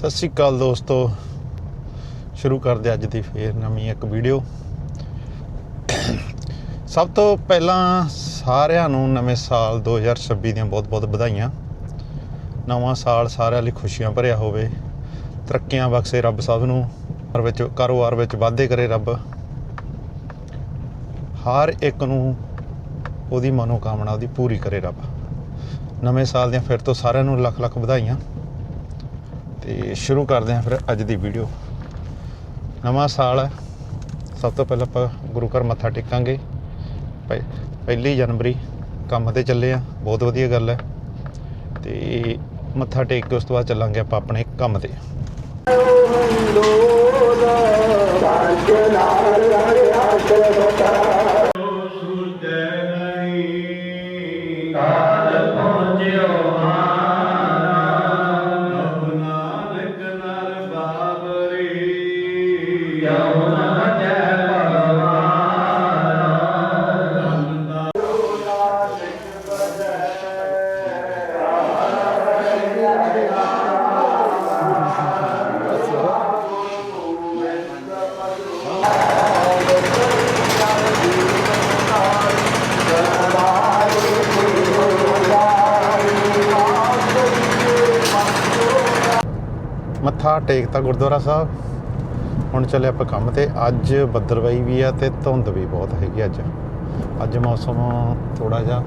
ਸਤਿ ਸ਼੍ਰੀ ਅਕਾਲ ਦੋਸਤੋ। ਸ਼ੁਰੂ ਕਰਦੇ ਅੱਜ ਦੀ ਫੇਰ ਨਵੀਂ ਇੱਕ ਵੀਡੀਓ। ਸਭ ਤੋਂ ਪਹਿਲਾਂ ਸਾਰਿਆਂ ਨੂੰ ਨਵੇਂ ਸਾਲ 2026 ਦੀਆਂ ਬਹੁਤ-ਬਹੁਤ ਵਧਾਈਆਂ। ਨਵਾਂ ਸਾਲ ਸਾਰਿਆਂ ਲਈ ਖੁਸ਼ੀਆਂ ਭਰਿਆ ਹੋਵੇ। ਤਰੱਕੀਆਂ ਬਖਸ਼ੇ ਰੱਬ ਸਭ ਨੂੰ। ਹਰ ਵਿੱਚ, ਕਾਰੋਬਾਰ ਵਿੱਚ ਵਾਧੇ ਕਰੇ ਰੱਬ। ਹਰ ਇੱਕ ਨੂੰ ਉਹਦੀ ਮਨੋਕਾਮਨਾ ਉਹਦੀ ਪੂਰੀ ਕਰੇ ਰੱਬ। ਨਵੇਂ ਸਾਲ ਦੀਆਂ ਫਿਰ ਤੋਂ ਸਾਰਿਆਂ ਨੂੰ ਲੱਖ ਲੱਖ ਵਧਾਈਆਂ। ਤੇ ਸ਼ੁਰੂ ਕਰਦੇ ਹਾਂ ਫਿਰ ਅੱਜ ਦੀ ਵੀਡੀਓ ਨਵਾਂ ਸਾਲ ਹੈ। ਸਭ ਤੋਂ ਪਹਿਲਾਂ ਆਪਾਂ ਗੁਰੂ ਘਰ ਮੱਥਾ ਟੇਕਾਂਗੇ। ਪਹਿ- ਪਹਿਲੀ ਜਨਵਰੀ ਕੰਮ ਤੇ ਚੱਲੇ ਆ ਬਹੁਤ ਵਧੀਆ ਗੱਲ ਹੈ। ਤੇ ਮੱਥਾ ਟੇਕ ਕੇ ਉਸ ਤੋਂ ਬਾਅਦ ਚੱਲਾਂਗੇ ਆਪਾਂ ਆਪਣੇ ਕੰਮ ਤੇ। ਨਾਨਕ ਮੱਥਾ ਟੇਕਤਾ ਗੁਰਦੁਆਰਾ ਸਾਹਿਬ। ਹੁਣ ਚੱਲੇ ਆਪਾਂ ਕੰਮ ਤੇ। ਅੱਜ ਬੱਦਲਵਾਈ ਵੀ ਆ ਤੇ ਧੁੰਦ ਵੀ ਬਹੁਤ ਹੈਗੀ ਅੱਜ। ਅੱਜ ਮੌਸਮ ਥੋੜਾ ਜਿਹਾ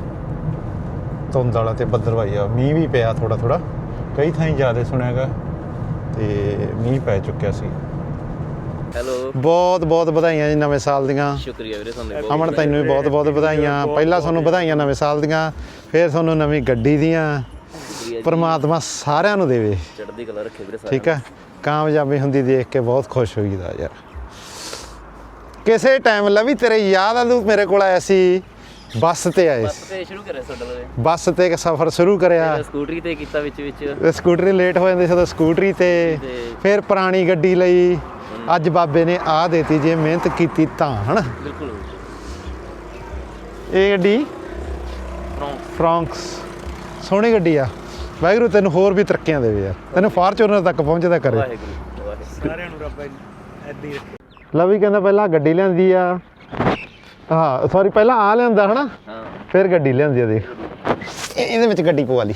ਧੁੰਦ ਵਾਲਾ ਤੇ ਬੱਦਲਵਾਈ ਆ। ਮੀਂਹ ਵੀ ਪਿਆ ਥੋੜਾ ਥੋੜਾ ਕਈ ਥਾਈਂ ਜ਼ਿਆਦਾ ਸੁਣਿਆਗਾ ਤੇ ਮੀਂਹ ਪੈ ਚੁੱਕਿਆ ਸੀ। ਹੈਲੋ। ਬਹੁਤ ਬਹੁਤ ਵਧਾਈਆਂ ਜੀ ਨਵੇਂ ਸਾਲ ਦੀਆਂ। ਸ਼ੁਕਰੀਆ ਵੀਰੇ ਤੁਹਾਨੂੰ ਬਹੁਤ। ਅਮਨ ਤੈਨੂੰ ਵੀ ਬਹੁਤ ਬਹੁਤ ਵਧਾਈਆਂ। ਪਹਿਲਾਂ ਤੁਹਾਨੂੰ ਵਧਾਈਆਂ ਨਵੇਂ ਸਾਲ ਦੀਆਂ ਫਿਰ ਤੁਹਾਨੂੰ ਨਵੀਂ ਗੱਡੀ ਦੀਆਂ। ਸ਼ੁਕਰੀਆ ਜੀ। ਪਰਮਾਤਮਾ ਸਾਰਿਆਂ ਨੂੰ ਦੇਵੇ। ਚੜ੍ਹਦੀ ਕਲਾ ਰੱਖੇ ਵੀਰੇ ਠੀਕ ਹੈ? ਕਾਮਯਾਬੀ ਹੁੰਦੀ ਦੇਖ ਕੇ ਬਹੁਤ ਖੁਸ਼ ਹੋਈਦਾ ਯਾਰ। ਕਿਸੇ ਟਾਈਮ ਲਵੀ ਤੇਰੇ ਯਾਦ ਆ ਤੂੰ ਮੇਰੇ ਕੋਲ ਆਇਆ ਸੀ ਬੱਸ ਤੇ ਆਏ ਬਸ ਤੇ ਸ਼ੁਰੂ ਕਰਿਆ ਤੁਹਾਡਾ ਲਵੇ ਬੱਸ ਤੇ ਇੱਕ ਸਫ਼ਰ ਸ਼ੁਰੂ ਕਰਿਆ। ਸਕੂਟਰੀ ਤੇ ਕੀਤਾ ਵਿੱਚ ਵਿੱਚ। ਤੇ ਸਕੂਟਰੀ ਲੇਟ ਹੋ ਜਾਂਦੀ ਸੀ ਤਾਂ ਸਕੂਟਰੀ ਤੇ। ਫਿਰ ਪੁਰਾਣੀ ਗੱਡੀ ਲਈ। ਅੱਜ ਬਾਬੇ ਨੇ ਆ ਦੇਤੀ ਜੇ ਮਿਹਨਤ ਕੀਤੀ ਤਾਂ ਹਨਾ? ਬਿਲਕੁਲ ਇਹ ਗੱਡੀ ਫ੍ਰੌਂਕਸ ਸੋਹਣੀ ਗੱਡੀ ਆ। ਵਾਹਿਗੁਰੂ ਤੈਨੂੰ ਹੋਰ ਵੀ ਤਰੱਕੀਆਂ ਦੇਵੇ ਯਾਰ। ਤੈਨੂੰ ਫਾਰਚੂਨਰ ਤੱਕ ਪਹੁੰਚਦਾ ਕਰੇ। ਵਾਹਿਗੁਰੂ ਵਾਹਿਗੁਰੂ। ਸਾਰਿਆਂ ਨੂੰ ਰੱਬ ਐਦੀ ਲਵੀ ਕਹਿੰਦਾ ਪਹਿਲਾਂ ਗੱਡੀ ਲਿਆਂਦੀ ਆ। ਹਾਂ ਸੌਰੀ ਪਹਿਲਾਂ ਆ ਲਿਆਂਦਾ ਹਨਾ? ਹਾਂ। ਫਿਰ ਗੱਡੀ ਲਿਆਂਦੀ ਆ ਦੇਖ। ਇਹ- ਇਹਦੇ ਵਿੱਚ ਗੱਡੀ ਪਵਾ ਲਈ।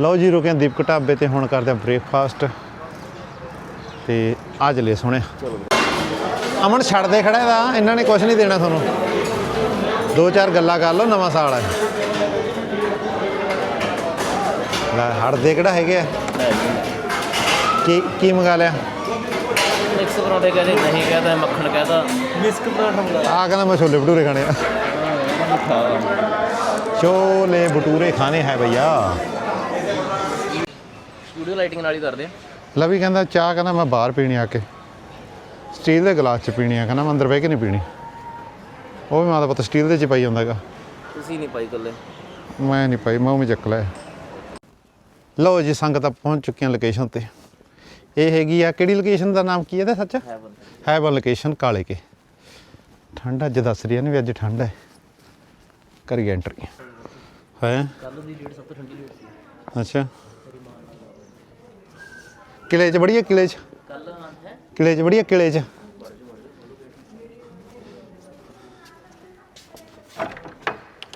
ਲਓ ਜੀ ਰੁਕੇ ਹਾਂ ਦੀਪਕ ਢਾਬੇ ਤੇ ਹੁਣ ਕਰਦੇ ਆ ਬ੍ਰੇਕਫਾਸਟ ਤੇ ਆ ਚਲੇ ਸੋਹਣੇ। ਅਮਨ ਛੱਡ ਦੇ ਖੜਾ ਇਹਦਾ। ਇਹਨਾਂ ਨੇ ਕੁਝ ਨਹੀਂ ਦੇਣਾ ਤੁਹਾਨੂੰ। ਦੋ ਚਾਰ ਗੱਲਾਂ ਕਰ ਲਓ ਨਵਾਂ ਸਾਲ ਹੈ ਲੈ ਹਟਦੇ ਕਿਹੜਾ ਹੈਗੇ ਆ? ਕੀ ਕੀ ਮੰਗਾ ਲਿਆ? ਮਿਕਸ ਪਰੌਂਠੇ ਕਹਿੰਦੇ ਨਹੀਂ ਕਹਤਾ ਮੱਖਣ ਕਹਤਾ ਮਿਸਕ ਪਰਾਠਾ ਮੰਗਾ ਆ ਕਹਿੰਦਾ ਮੈਂ ਛੋਲੇ ਭਟੂਰੇ ਖਾਣੇ ਆ। ਛੋਲੇ ਭਟੂਰੇ ਖਾਣੇ ਹੈ ਭਈਆ। ਸਟੂਡੀਓ ਲਾਈਟਿੰਗ ਨਾਲ ਹੀ ਕਰਦੇ ਆ। ਲਵੀ ਕਹਿੰਦਾ ਚਾਹ ਕਹਿੰਦਾ ਮੈਂ ਬਾਹਰ ਪੀਣੀ ਆ ਕੇ। ਸਟੀਲ ਦੇ ਗਲਾਸ ਚ ਪੀਣੀ ਆ ਕਹਿੰਦਾ ਮੈਂ ਅੰਦਰ ਬਹਿ ਕੇ ਨਹੀਂ ਪੀਣੀ। ਉਹ ਵੀ ਮਾਦਾ ਪਤਾ ਸਟੀਲ ਦੇ ਚ ਪਾਈ ਹੁੰਦਾਗਾ ਤੁਸੀਂ ਨਹੀਂ ਪਾਈ ਕੱਲੇ ਮੈਂ ਨਹੀਂ ਪਾਈ ਮੈਂ ਉਹ ਵੀ ਚੱਕ ਲਿਆ। ਲਓ ਜੀ ਸੰਗਤਾਂ ਪਹੁੰਚ ਚੁੱਕੀਆਂ ਲੋਕੇਸ਼ਨ ਤੇ। ਇਹ ਹੈਗੀ ਆ ਕਿਹੜੀ ਲੋਕੇਸ਼ਨ ਦਾ ਨਾਮ ਕੀ ਹੈ ਇਹਦਾ ਸੱਚ? ਹੈ ਹੈਵਨ ਲੋਕੇਸ਼ਨ ਕਾਲੇ ਕੇ। ਠੰਡ ਅੱਜ ਦੱਸ ਰਹੀ ਨੇ ਵੀ ਅੱਜ ਠੰਡ ਹੈ। ਕਰੀ ਐਂਟਰੀ ਹੈ? ਕੱਲ ਦੀ ਡੇਟ ਸਭ ਤੋਂ ਠੰਡੀ ਡੇਟ ਸੀ। ਅੱਛਾ। ਕਿਲੇ ਚ ਬੜੀਆ ਕਿਲੇ ਚ? ਕੱਲ ਹੈ ਕਿਲੇ ਚ ਬੜੀਆ ਕਿਲੇ ਚ?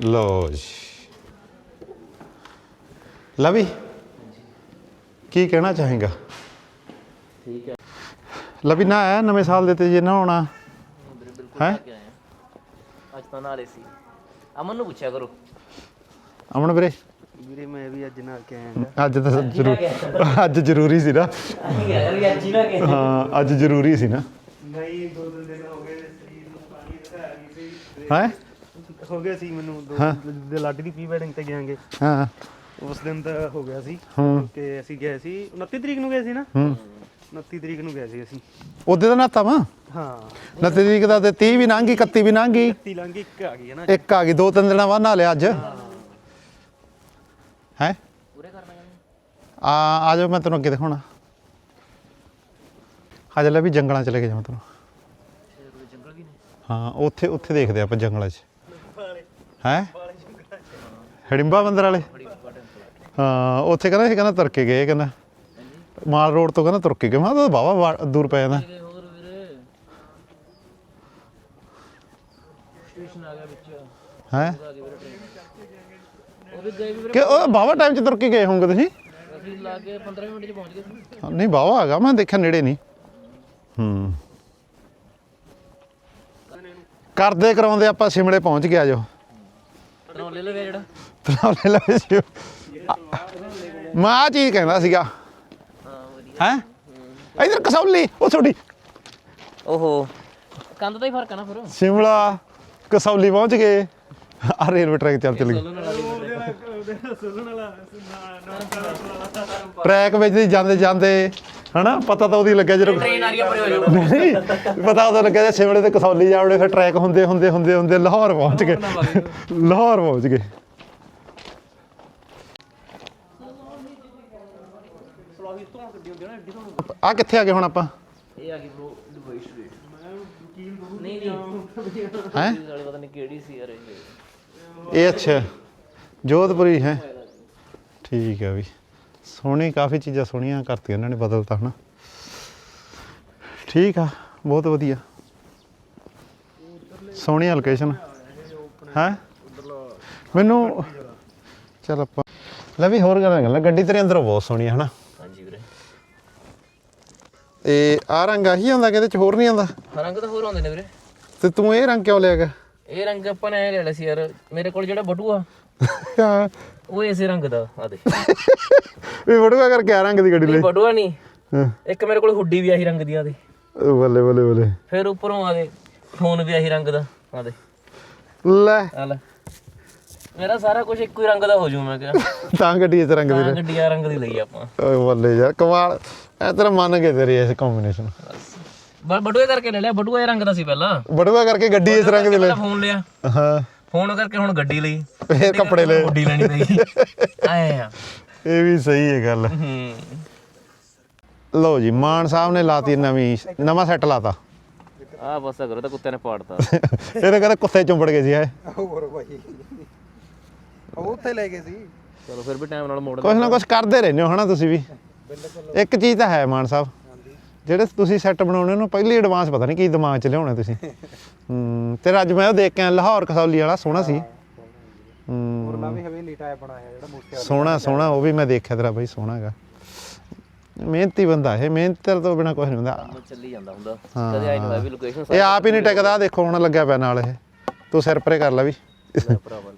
ਲੋ ਜੀ। ਲਵੀ। ਕੀ ਕਹਿਣਾ ਚਾਹੇਗਾ? ਠੀਕ ਹੈ ਲਵੀ ਨਾ ਆਇਆ ਨਵੇਂ ਸਾਲ ਦੇ ਤੇ ਜੇ ਨਾ ਆਉਣਾ? ਬਿਲਕੁਲ ਹੈਂ? ਅੱਜ ਤਾਂ ਨਾਲੇ ਸੀ। ਅਮਨ ਨੂੰ ਪੁੱਛਿਆ ਕਰੋ। ਅਮਨ ਵੀਰੇ? ਵੀਰੇ ਮੈਂ ਵੀ ਅੱਜ ਨਾਲ ਕੇ ਆਇਆ ਅੱਜ ਤਾਂ ਜ਼ਰੂਰ ਅੱਜ ਜ਼ਰੂਰੀ ਸੀ ਨਾ। ਹੀ ਨਾ ਕਿ ਹਾਂ ਅੱਜ ਜ਼ਰੂਰੀ ਸੀ ਨਾ। ਨਹੀਂ ਦੋ ਤਿੰਨ ਦਿਨ ਹੋ ਗਏ ਸਰੀਰ ਨੂੰ ਪਾਣੀ ਦਿਖਾ ਗਈ ਸੀ। ਹੈ? ਹੋ ਗਿਆ ਸੀ ਮੈਨੂੰ ਦੋ ਲਾਡੀ ਦੀ ਪੀ ਵੈਡਿੰਗ ਤੇ ਗਿਆਂਗੇ ਹਾਂ। ਉਸ ਦਿਨ ਤਾਂ ਹੋ ਗਿਆ ਸੀ ਹੂੰ। ਕਿ ਅਸੀਂ ਗਏ ਸੀ 29 ਤਰੀਕ ਨੂੰ ਗਏ ਸੀ ਨਾ? ਹੂੰ। 29 ਤਰੀਕ ਨੂੰ ਗਏ ਸੀ ਅਸੀਂ। ਉਹਦੇ ਦਾ ਨਾਤਾ ਵਾ? ਹਾਂ। 29 ਤਰੀਕ ਦਾ ਤੇ 30 ਵੀ ਲੰਘ ਗਈ 31 ਵੀ ਲੰਘ ਗਈ। 31 ਲੰਘ ਗਈ ਇੱਕ ਆ ਗਈ ਹੈ ਨਾ ਇੱਕ ਆ ਗਈ ਦੋ ਤਿੰਨ ਦਿਨਾਂ ਬਾਅਦ ਨਾ ਲਿਆ ਅੱਜ। ਹੈ। ਪੂਰੇ ਕਰਨਾ ਹੈ ਆ ਆ ਜਾਓ ਮੈਂ ਤੈਨੂੰ ਅੱਗੇ ਦਿਖਾਉਣਾ। ਅੱਜ ਲੈ ਵੀ ਜੰਗਲਾਂ ਚ ਲੈ ਕੇ ਜਾਵਾਂ ਤੈਨੂੰ। ਜੰਗਲ ਵੀ ਨੇ ਹਾਂ ਉੱਥੇ ਉੱਥੇ ਦੇਖਦੇ ਆਪਾਂ ਜੰਗਲਾਂ 'ਚ। ਹੈ? ਹੜਿੰਬਾ ਮੰਦਰ ਵਾਲੇ। ਹਾਂ ਉੱਥੇ ਕਹਿੰਦਾ ਇਹ ਕਹਿੰਦਾ ਤੁਰ ਕੇ ਗਏ ਕਹਿੰਦਾ। ਮਾਲ ਰੋਡ ਤੋਂ ਕਹਿੰਦਾ ਤੁਰ ਕੇ ਗਏ। ਮੈਂ ਕਿਹਾ ਬਾਵਾ ਦੂਰ ਪੈ ਜਾਂਦਾ। ਹੋਰ ਵੀਰੇ? ਸਟੇਸ਼ਨ ਆ ਗਿਆ ਵਿੱਚ। ਹੈ? ਆ ਗਈ ਵੀਰੇ ਟ੍ਰੇਨ। ਉਹ ਵੀ ਗਏ ਵੀ ਵੀਰੇ ਕਿ ਉਹ ਬਾਵਾ ਟਾਈਮ ਚ ਤੁਰ ਕੇ ਗਏ ਹੋਵੋਗੇ ਤੁਸੀਂ? ਅਸੀਂ ਲਾ ਕੇ 15 ਮਿੰਟ ਚ ਪਹੁੰਚ ਗਏ। ਸੀ ਹਾਂ, ਨਹੀਂ ਬਾਵਾ ਹੈਗਾ ਮੈਂ ਦੇਖਿਆ ਨੇੜੇ ਨਹੀਂ। ਹੂੰ। ਕਰਦੇ ਕਰਾਉਂਦੇ ਆਪਾਂ ਸਿਮਲੇ ਪਹੁੰਚ ਗਿਆ ਜੋ। ਤਨੋਂ ਲੈ ਲਵੇ ਜਿਹੜਾ। ਤਰਾਲੇ ਲੈ ਜਿਓ ਮੈਂ ਆਹ ਚੀਜ਼ ਕਹਿੰਦਾ ਸੀਗਾ। ਹਾਂ? ਵਧੀਆ ਹੈ ਇਧਰ ਕਸੌਲੀ ਉਹ ਛੋਟੀ ਓਹੋ। ਕੰਧ ਦਾ ਹੀ ਫ਼ਰਕ ਆ ਨਾ ਫਿਰ। ਸਿਮਲਾ ਕਸੌਲੀ ਪਹੁੰਚ ਗਏ। ਆ ਰੇਲਵੇ ਟਰੈਕ ਚੱਲ ਚੱਲ ਵਾਲਾ ਟਰੈਕ ਵਿੱਚ ਦੀ ਜਾਂਦੇ ਜਾਂਦੇ ਹਨਾ ਪਤਾ ਤਾਂ ਉਹਦੀ ਲੱਗਿਆ ਜਦੋਂ ਟ੍ਰੇਨ ਆ ਰਹੀ ਆ ਪਰੇ ਹੋ ਜਾਓ। ਨਹੀਂ ਪਤਾ ਉਦੋਂ ਲੱਗਿਆ ਜੇ ਸਿਮਲੇ ਤੇ ਕਸੌਲੀ ਜਾਵੜੇ ਫਿਰ ਟਰੈਕ ਹੁੰਦੇ ਹੁੰਦੇ ਹੁੰਦੇ ਹੁੰਦੇ ਲਾਹੌਰ ਪਹੁੰਚ ਗਏ। ਲਾਹੌਰ ਪਹੁੰਚ ਗਏ। ਆ ਕਿੱਥੇ ਆ ਗਏ ਹੁਣ ਆਪਾਂ? ਇਹ ਆ ਗਈ ਬ్రో ਦੁਬਈ ਸਟਰੀਟ ਨਹੀਂ ਨਹੀਂ। ਹੈ? ਵਾਲੇ ਪਤਾ ਨਹੀਂ ਕਿਹੜੀ ਸੀ ਯਾਰ ਇਹ। ਇਹ ਅੱਛਾ। ਜੋਧਪੁਰੀ ਹੈ? ਠੀਕ ਹੈ ਵੀ। ਸੋਹਣੀ ਕਾਫੀ ਚੀਜ਼ਾਂ ਸੋਹਣੀਆਂ ਕਰਤੀਆਂ ਇਹਨਾਂ ਨੇ ਬਦਲਤਾ ਹਨਾ? ਠੀਕ ਆ ਬਹੁਤ ਵਧੀਆ। ਸੋਹਣੀ ਲੋਕੇਸ਼ਨ ਹੈ? ਮੈਨੂੰ ਚਲ ਆਪਾਂ ਲੈ ਵੀ ਹੋਰ ਗੱਲਾਂ ਗੱਲਾਂ ਗੱਡੀ ਤੇਰੇ ਅੰਦਰੋਂ ਬਹੁਤ ਸੋਹਣੀ ਹੈ ਹਨਾ? ਇਹ ਆ ਰੰਗ ਆਹੀ ਆਉਂਦਾ ਕਿ ਇਹਦੇ ਚ ਹੋਰ ਨਹੀਂ ਆਉਂਦਾ। ਰੰਗ ਤਾਂ ਹੋਰ ਆਉਂਦੇ ਨੇ ਵੀਰੇ। ਤੇ ਤੂੰ ਇਹ ਰੰਗ ਕਿਉਂ ਲਿਆ ਗਾ ਇਹ ਰੰਗ ਆਪਾਂ ਨੇ ਐ ਲੈ ਲਿਆ ਸੀ ਯਾਰ ਮੇਰੇ ਕੋਲ ਜਿਹੜਾ ਬਟੂਆ ਹਾਂ। ਉਹ ਇਸੇ ਰੰਗ ਦਾ ਆ ਦੇ ਵੀ ਵੜੂਆ ਕਰਕੇ ਆ ਰੰਗ ਦੀ ਗੱਡੀ ਲਈ। ਬਟੂਆ ਨਹੀਂ। ਹਾਂ। ਇੱਕ ਮੇਰੇ ਕੋਲ ਹੁੱਡੀ ਵੀ ਆਹੀ ਰੰਗ ਦੀ। ਆ ਦੇ ਬੱਲੇ ਬੱਲੇ ਬੱਲੇ। ਫਿਰ ਉੱਪਰੋਂ ਆ ਦੇ ਫੋਨ ਵੀ ਆਹੀ ਰੰਗ ਦਾ ਆ ਦੇ। ਲੈ। ਆ ਲੈ। ਮੇਰਾ ਸਾਰਾ ਕੁਝ ਇੱਕੋ ਹੀ ਰੰਗ ਦਾ ਹੋ ਜੂ ਮੈਂ ਕਿਹਾ। ਤਾਂ ਗੱਡੀ ਇਸ ਰੰਗ ਦੀ ਤਾਂ ਗੱਡੀ ਆ ਰੰਗ ਦੀ ਲਈ ਆਪਾਂ। ਓਏ ਬੱਲੇ ਯਾਰ ਕਮਾਲ। ਐ ਤੇਰਾ ਮੰਨ ਗਏ ਤੇਰੀ ਇਸ ਕੰਬੀਨੇਸ਼ਨ ਬ- ਬਟੂਏ ਕਰਕੇ ਲੈ ਲਿਆ ਬਟੂਆ ਇਹ ਰੰਗ ਦਾ ਸੀ ਪਹਿਲਾਂ। ਬੜੂਆ ਕਰਕੇ ਗੱਡੀ ਇਸ ਰੰਗ ਦੀ ਲੈ। ਪਹਿਲਾਂ ਫੋਨ ਲਿਆ। ਹਾਂ। ਫੋਨ ਕਰਕੇ ਹੁਣ ਗੱਡੀ ਲਈ। ਫੇਰ ਕੱਪੜੇ ਲੈ ਹੁੱਡੀ ਲੈਣੀ ਪਈ ਆਏ ਆ। ਇਹ ਵੀ ਸਹੀ ਹੈ ਗੱਲ। ਹੂੰ। ਲਓ ਜੀ ਮਾਨ ਸਾਹਿਬ ਨੇ ਲਾਤੀ ਨਵੀਂ ਨਵਾਂ ਸੈੱਟ ਲਾਤਾ। ਆ ਬਸ ਕਰੋ ਤਾਂ ਕੁੱਤੇ ਨੇ ਪਾੜਤਾ। ਇਹਨੇ ਕਹਿੰਦਾ ਕੁੱਤੇ ਚੁੰਬੜ ਗਏ ਸੀ ਐ ਹੋਰ ਭਾਈ। ਉਹ ਉੱਥੇ ਲੈ ਗਏ ਸੀ। ਚਲੋ ਫਿਰ ਵੀ ਟਾਈਮ ਨਾਲ ਮੋੜ ਕੁਛ ਨਾ ਕੁਛ ਕਰਦੇ ਰਹਿੰਦੇ ਹੋ ਹਨਾ ਤੁਸੀਂ ਵੀ। ਇੱਕ ਚੀਜ਼ ਤਾਂ ਹੈ ਮਾਨ ਸਾਹਿਬ ਜਿਹੜੇ ਤੁਸੀਂ ਸੈੱਟ ਬਣਾਉਣੇ ਉਹਨੂੰ ਪਹਿਲੀ ਐਡਵਾਂਸ ਪਤਾ ਨਹੀਂ ਕੀ ਦਿਮਾਗ 'ਚ ਲਿਆਉਣੇ ਤੁਸੀਂ। ਹੂੰ ਤੇ ਅੱਜ ਮੈਂ ਉਹ ਦੇਖ ਕੇ ਆਇਆ ਲਾਹੌਰ ਕਸੌਲੀ ਵਾਲਾ ਸੋਹਣਾ ਸੀ। ਹੂੰ। ਹੋਰ ਨਵੀਂ ਹਵੇਲੀ ਟਾਈਪ ਬਣਾਇਆ ਜਿਹੜਾ ਮੂਸੇ ਸੋਹਣਾ ਸੋਹਣਾ ਉਹ ਵੀ ਮੈਂ ਦੇਖਿਆ ਤੇਰਾ ਬਾਈ ਸੋਹਣਾ ਹੈਗਾ। ਮਿਹਨਤੀ ਬੰਦਾ ਇਹ ਮਿਹਨਤ ਤੋਂ ਬਿਨਾ ਕੁਝ ਨਹੀਂ ਹੁੰਦਾ। ਚੱਲੀ ਜਾਂਦਾ ਹੁੰਦਾ। ਕਦੇ ਆਈ ਨਹੀਂ ਵੀ ਲੋਕੇਸ਼ਨ ਇਹ ਆਪ ਹੀ ਨਹੀਂ ਟਿਕਦਾ ਦੇਖੋ ਹੁਣ ਲੱਗਿਆ ਪਿਆ ਨਾਲ ਇਹ। ਤੂੰ ਸਿਰ ਪਰੇ ਕਰ ਲੈ ਵੀ। ਭਰਾਵਾ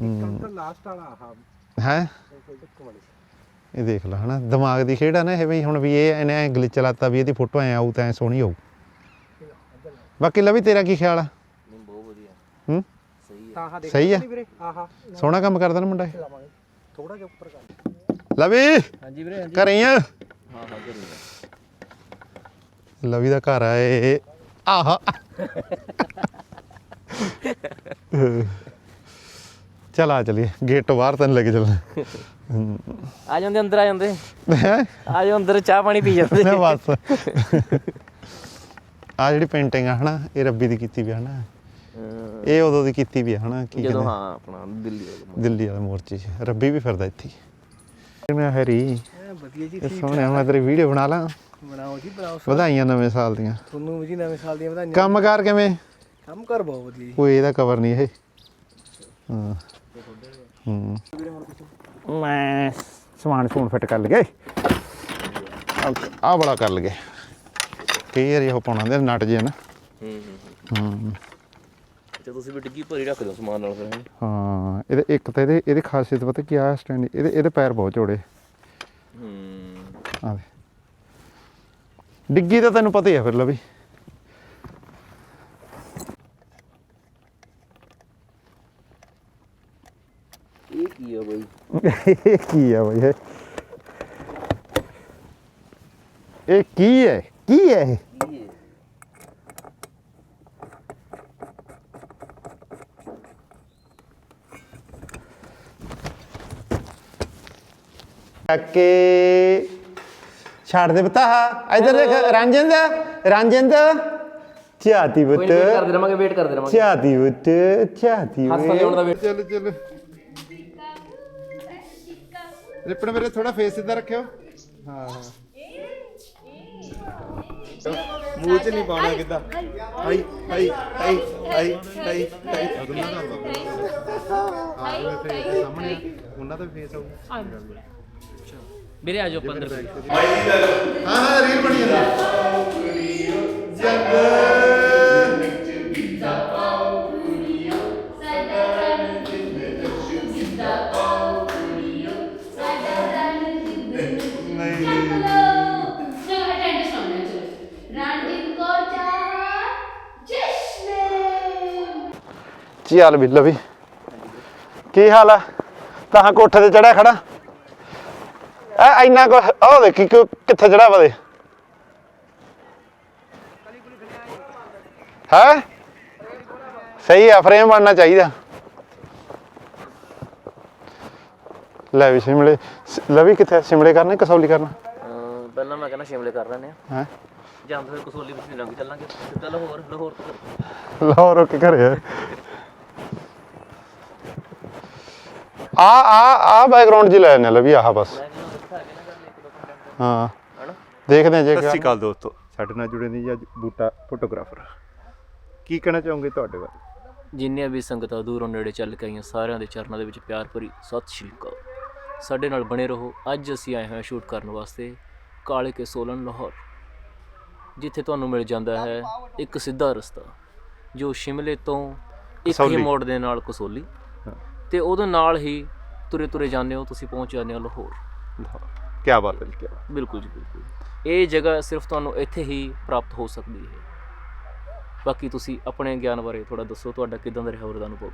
ਲੈ ਤਾਂ ਲਾਸਟ ਵਾਲਾ ਆਹ ਹੈ? ਇਹ ਦੇਖ ਲੈ ਹਨਾ ਦਿਮਾਗ ਦੀ ਖੇਡ ਆ ਨਾ ਇਹ ਵੀ ਹੁਣ ਵੀ ਇਹ ਇਹਨੇ ਗਲਿਚ ਚਲਾਤਾ ਵੀ ਇਹਦੀ ਫੋਟੋ ਐ ਆਊ ਤਾਂ ਐ ਸੋਹਣੀ ਆਊ ਬਾਕੀ ਲਵੀ ਤੇਰਾ ਕੀ ਖਿਆਲ ਆ? ਨਹੀਂ ਬਹੁਤ ਵਧੀਆ। ਹੂੰ? ਸਹੀ ਹੈ ਤਾਂ ਆਹ ਦੇਖ ਸਹੀ ਆ? ਵੀਰੇ ਆਹਾ। ਸੋਹਣਾ ਕੰਮ ਕਰਦਾ ਨਾ ਮੁੰਡਾ ਇਹ। ਲਾਵਾਂਗੇ ਥੋੜਾ ਜਿਹਾ ਉੱਪਰ ਕਰ। ਲਵੀ! ਹਾਂਜੀ ਵੀਰੇ ਹਾਂਜੀ। ਘਰੇ ਆ? ਹਾਂ ਲਵੀ ਦਾ ਘਰ ਆ ਇਹ। ਆਹਾ। ਚਲ ਆ ਚਲੀਏ ਗੇਟ ਤੋਂ ਬਾਹਰ ਤੈਨੂੰ ਲੈ ਕੇ ਚੱਲਣਾ। ਆ ਜਾਂਦੇ ਅੰਦਰ ਆ ਜਾਂਦੇ। ਹੈ? ਆ ਜਾਓ ਅੰਦਰ ਚਾਹ ਪਾਣੀ ਪੀ ਜਾਂਦੇ। ਮੈਂ ਬਸ। ਆ ਜਿਹੜੀ ਪੇਂਟਿੰਗ ਆ ਹਨਾ ਇਹ ਰੱਬੀ ਦੀ ਕੀਤੀ ਵੀ ਆ ਹਨਾ। ਅਹ ਇਹ ਉਦੋਂ ਦੀ ਕੀਤੀ ਵੀ ਆ ਹਨਾ ਕੀ ਜਦੋਂ ਕਹਿੰਦੇ? ਹਾਂ ਆਪਣਾ ਦਿੱਲੀ ਵਾਲਾ ਦਿੱਲੀ ਵਾਲੇ ਮੋਰਚੇ 'ਚ। ਰੱਬੀ ਵੀ ਫਿਰਦਾ ਇੱਥੇ ਹੀ। ਮੈਂ ਹੈਰੀ ਵਧੀਆ ਜੀ ਇਹ ਸੋਹਣਿਆ ਮੈਂ ਤੇਰੀ ਵੀਡੀਓ ਬਣਾ ਲਾਂ। ਬਣਾਓ ਜੀ ਬਣਾਓ ਵਧਾਈਆਂ ਨਵੇਂ ਸਾਲ ਦੀਆਂ। ਤੁਹਾਨੂੰ ਜੀ ਨਵੇਂ ਸਾਲ ਦੀਆਂ ਵਧਾਈਆਂ। ਕੰਮਕਾਰ ਕਿਵੇਂ? ਕੰਮ ਕਰ ਬਹੁਤ ਵਧੀਆ ਜੀ। ਕੋਈ ਇਹਦਾ ਕਵਰ ਨਹੀਂ ਇਹ। ਹਾਂ। ਹੂੰ। ਮੈਂ ਸਮਾਨ ਸਮੂਨ ਫਿੱਟ ਕਰ ਲਗੇ ਆ ਬੜਾ ਕਰ ਲਗੇ ਕਈ ਵਾਰੀ ਉਹ ਪਾਉਣਾ ਦੇ ਨਟ ਜੇ ਨਾ। ਹੂੰ ਹੂੰ ਹੂੰ। ਤੇ ਤੁਸੀਂ ਵੀ ਡਿੱਗੀ ਭਰੀ ਰੱਖ ਦਿਓ ਸਮਾਨ ਨਾਲ ਫਿਰ ਹੈਂ। ਇਹਦੇ ਇੱਕ ਤਾਂ ਇਹਦੇ ਇਹਦੀ ਖਾਸੀਅਤ ਪਤਾ ਕੀ ਆ ਸਟੈਂਡ ਇਹਦੇ ਇਹਦੇ ਪੈਰ ਬਹੁਤ ਚੌੜੇ। ਹੂੰ। ਆ ਡਿੱਗੀ ਤਾਂ ਤੈਨੂੰ ਪਤਾ ਹੀ ਆ ਫਿਰ ਲਵੀ ਇਹ ਕੀ ਆ ਬਈ। ਇਹ ਕੀ ਆ ਬਈ? ਇਹ ਇਹ ਕੀ ਹੈ? ਕੀ ਹੈ ਇਹ? ਕੀ ਹੈ ਕੇ ਛੱਡ ਦੇ ਪਤਾ ਇਧਰ ਦੇਖ ਰੰਜਨ ਦਾ ਰੰਜਨ ਦਾ ਝਾਤੀ ਕੋਈ ਬੁੱਤ ਨਹੀਂ ਵੇਟ ਕਰਦੇ ਰਵਾਂਗੇ ਵੇਟ ਕਰਦੇ ਰਵਾਂਗੇ। ਝਾਤੀ ਬੁੱਤ ਝਾਤੀ ਹੱਥ ਥੱਲੇ ਆਉਣ ਦਾ ਵੇਟ ਚੱਲ ਚੱਲ। ਰਿਪਨ ਮੇਰੇ ਥੋੜਾ ਫੇਸ ਸਿੱਧਾ ਰੱਖਿਓ। ਹਾਂ। ਮੂੰਹ ਚ ਨਹੀਂ ਪਾਉਣਾ ਕਿੱਦਾਂ। ਹਾਈ ਹਾਈ ਹਾਈ ਹਾਈ ਹਾਈ ਹਾਈ। ਸਾਹਮਣੇ ਉਹਨਾਂ ਦਾ ਫੇਸ ਆਊ ਵੀਰੇ ਆ ਜਾਓ 15 ਹਾਂ ਹਾਂ ਰੀਲ ਬਣੀ ਜਾਂਦੀ ਕੀ ਹਾਲ ਵੀ। ਕੀ ਹਾਲ ਆ? ਤਾਂ ਕੋਠੇ ਤੇ ਚੜਿਆ ਖੜਾ। ਐ ਇੰਨਾ ਕੋ ਉਹ ਦੇਖੀ ਕਿ ਕਿੱਥੇ ਚੜਾ ਵਦੇ ਹੈ? ਸਹੀ ਆ ਫਰੇਮ ਬਣਨਾ ਚਾਹੀਦਾ। ਲੈ ਵੀ ਸ਼ਿਮਲੇ ਲਵੀ ਕਿੱਥੇ ਸ਼ਿਮਲੇ ਕਰਨਾ ਕਸੌਲੀ ਕਰਨਾ? ਪਹਿਲਾਂ ਮੈਂ ਕਹਿੰਦਾ ਸ਼ਿਮਲੇ ਕਰ ਲੈਣੇ ਆ। ਹੈ? ਜਾਂ ਫਿਰ ਕਸੋਲੀ ਵਿੱਚ ਲੰਘ ਚੱਲਾਂਗੇ। ਸਿੱਧਾ ਲਾਹੌਰ ਲਾਹੌਰ ਤੋਂ। ਲਾਹੌਰ ਰੁਕ ਕੇ ਘਰੇ ਆ ਆ ਆ ਬੈਕਗ੍ਰਾਉਂਡ ਜੀ ਲੈ ਜਾਂਦੇ ਲਵੀ ਆਹ ਬਸ। ਹਾਂ। ਦੇਖਦੇ ਹਾਂ ਜੇ ਸਤਿ ਸ਼੍ਰੀ ਅਕਾਲ ਦੋਸਤੋ। ਸਾਡੇ ਨਾਲ ਜੁੜੇ ਨੇ ਜੀ ਅੱਜ ਬੂਟਾ ਫੋਟੋਗ੍ਰਾਫਰ। ਕੀ ਕਹਿਣਾ ਚਾਹੋਗੇ ਤੁਹਾਡੇ ਬਾਰੇ? ਜਿੰਨੀਆਂ ਵੀ ਸੰਗਤਾਂ ਦੂਰੋਂ ਨੇੜੇ ਚੱਲ ਕੇ ਆਈਆਂ ਸਾਰਿਆਂ ਦੇ ਚਰਨਾਂ ਦੇ ਵਿੱਚ ਪਿਆਰ ਭਰੀ ਸਤਿ ਸ਼੍ਰੀ ਅਕਾਲ। ਸਾਡੇ ਨਾਲ ਬਣੇ ਰਹੋ। ਅੱਜ ਅਸੀਂ ਆਏ ਹਾਂ ਸ਼ੂਟ ਕਰਨ ਵਾਸਤੇ ਕਾਲੇ ਕੇ ਸੋਲਨ ਲਾਹੌਰ। ਜਿੱਥੇ ਤੁਹਾਨੂੰ ਮਿਲ ਜਾਂਦਾ ਹੈ ਇੱਕ ਸਿੱਧਾ ਰਸਤਾ ਜੋ ਸ਼ਿਮਲੇ ਤੋਂ ਇੱਕ ਹੀ ਕਸੌਲੀ। ਮੋੜ ਦੇ ਨਾਲ ਕਸੋਲੀ। ਤੇ ਉਹਦੇ ਨਾਲ ਹੀ ਤੁਰੇ ਤੁਰੇ ਜਾਂਦੇ ਹੋ ਤੁਸੀਂ ਪਹੁੰਚ ਜਾਂਦੇ ਹੋ ਲਾਹੌਰ। ਕੀ ਬਾਤ ਹੈ ਜੀ, ਬਾਤ। ਬਿਲਕੁਲ ਜੀ ਬਿਲਕੁਲ। ਇਹ ਜਗ੍ਹਾ ਸਿਰਫ ਤੁਹਾਨੂੰ ਇੱਥੇ ਹੀ ਪ੍ਰਾਪਤ ਹੋ ਸਕਦੀ ਹੈ। ਬਾਕੀ ਤੁਸੀਂ ਆਪਣੇ ਗਿਆਨ ਬਾਰੇ ਥੋੜਾ ਦੱਸੋ ਤੁਹਾਡਾ ਕਿਦਾਂ ਦਾ ਰਿਹਾ ਉਹਦਾ ਅਨੁਭਵ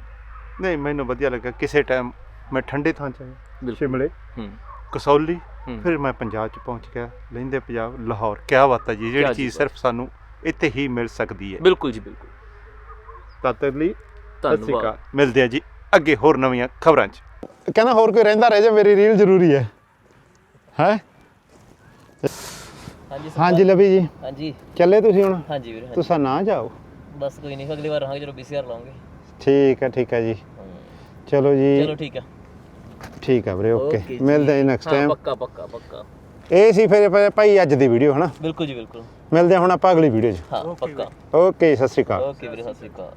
ਨਹੀਂ ਮੈਨੂੰ ਵਧੀਆ ਲੱਗਾ ਕਿਸੇ ਟਾਈਮ ਮੈਂ ਠੰਡੇ ਥਾਂ ਚ ਆਇਆ ਬਿਲਕੁਲ। ਸ਼ਿਮਲੇ ਹੂੰ। ਕਸੌਲੀ। ਫਿਰ ਮੈਂ ਪੰਜਾਬ ਚ ਪਹੁੰਚ ਗਿਆ ਲਹਿੰਦੇ ਪੰਜਾਬ ਲਾਹੌਰ। ਕੀ ਬਾਤ ਹੈ ਜੀ ਜਿਹੜੀ ਚੀਜ਼ ਸਿਰਫ ਸਾਨੂੰ ਇੱਥੇ ਹੀ ਮਿਲ ਸਕਦੀ ਹੈ। ਬਿਲਕੁਲ ਜੀ ਬਿਲਕੁਲ। ਤਦ ਤੱਕ ਲਈ ਧੰਨਵਾਦ। ਮਿਲਦੇ ਆ ਜੀ। ਅੱਗੇ ਹੋਰ ਨਵੀਆਂ ਖਬਰਾਂ 'ਚ। ਕਹਿੰਦਾ ਹੋਰ ਕੋਈ ਰਹਿੰਦਾ ਰਹਿ ਜਾ ਮੇਰੀ ਰੀਲ ਜ਼ਰੂਰੀ ਹੈ। ਹੈ? ਹਾਂਜੀ ਹਾਂਜੀ ਲਵੀ ਜੀ। ਹਾਂਜੀ। ਚੱਲੇ ਤੁਸੀਂ ਹੁਣ? ਹਾਂਜੀ ਵੀਰੇ ਹਾਂਜੀ। ਤੁਸੀਂ ਨਾ ਜਾਓ। ਬਸ ਕੋਈ ਨਹੀਂ ਅਗਲੀ ਵਾਰ ਰਹਾਂਗੇ ਜਦੋਂ ਬੀਸੀਆਰ ਲਾਉਂਗੇ। ਠੀਕ ਹੈ ਠੀਕ ਹੈ ਜੀ। ਚਲੋ ਜੀ। ਚਲੋ ਠੀਕ ਆ ਠੀਕ ਹੈ ਵੀਰੇ ਓਕੇ। ਜੀ। ਮਿਲਦੇ ਹਾਂ ਨੈਕਸਟ ਹਾਂ ਟਾਈਮ ਪੱਕਾ ਪੱਕਾ ਪੱਕਾ। ਇਹ ਸੀ ਫਿਰ ਫਿਰ ਭਾਈ ਅੱਜ ਦੀ ਵੀਡੀਓ ਹਨਾ? ਬਿਲਕੁਲ ਜੀ ਬਿਲਕੁਲ। ਮਿਲਦੇ ਹਾਂ ਹੁਣ ਆਪਾਂ ਅਗਲੀ ਵੀਡੀਓ 'ਚ। ਹਾਂ ਪੱਕਾ। ਓਕੇ ਸਤਿ ਸ਼੍ਰੀ ਅਕਾਲ। ਓਕੇ ਵੀਰੇ ਸਤਿ ਸ਼੍ਰੀ ਅਕਾਲ।